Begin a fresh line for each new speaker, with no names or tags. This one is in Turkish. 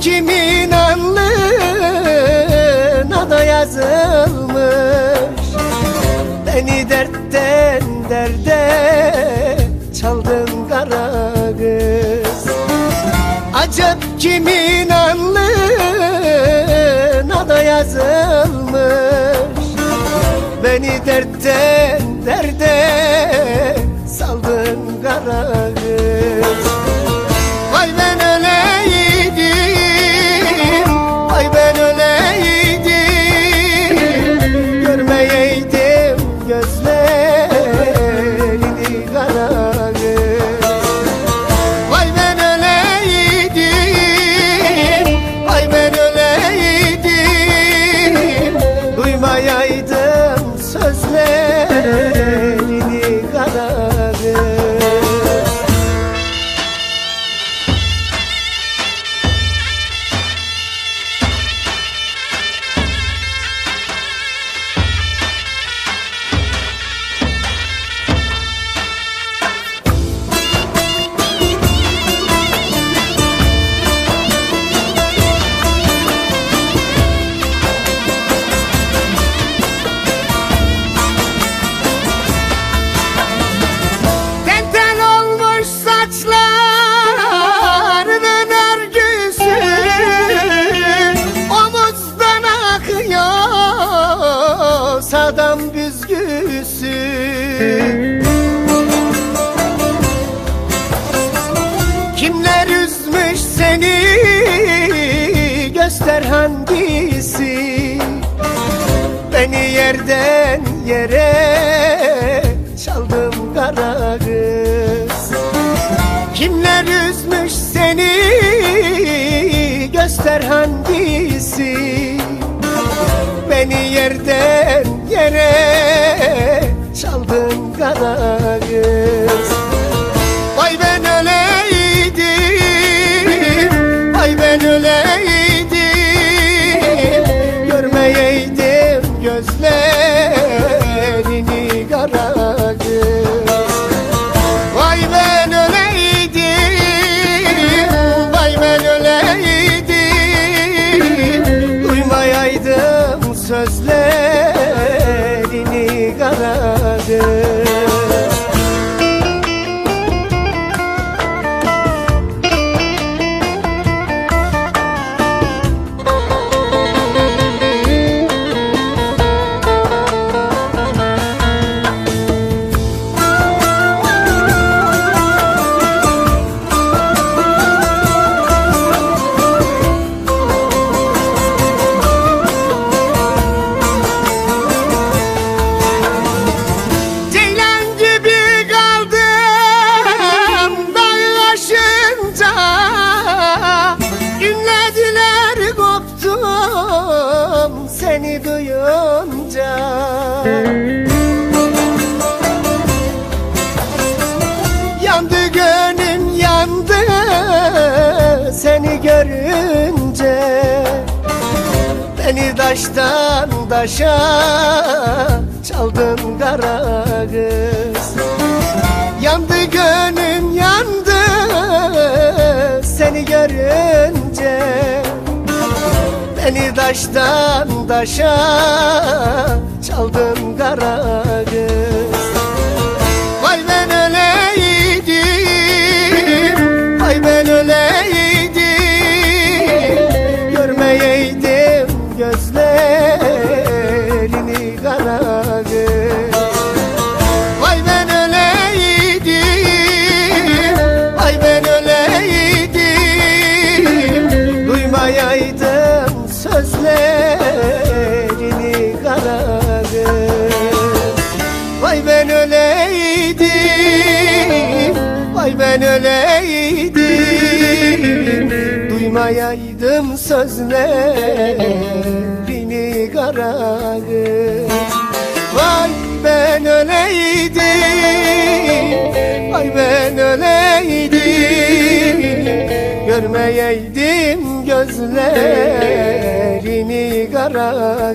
Kimin alnına da yazılmış? Beni dertten derde çaldın kara kız. Acep kimin alnına da yazılmış? Beni dertten derde saldın kara gözlerini kara kız Vay ben öleydim Vay ben öleydim. Duymayaydım hangisi Beni yerden yere çaldım kara kız. Kimler üzmüş seni? Göster hangisi? Beni yerden yere çaldın kara Duymayaydım taştan taşa çaldın kara kız Yandı gönlüm yandı seni görünce. Beni taştan taşa çaldın kara kız Vay ben öleydim Vay ben öleydim Duymayaydım sözlerini kara Vay ben öleydim Vay ben öleydim. Görmeyeydim gözlerini kara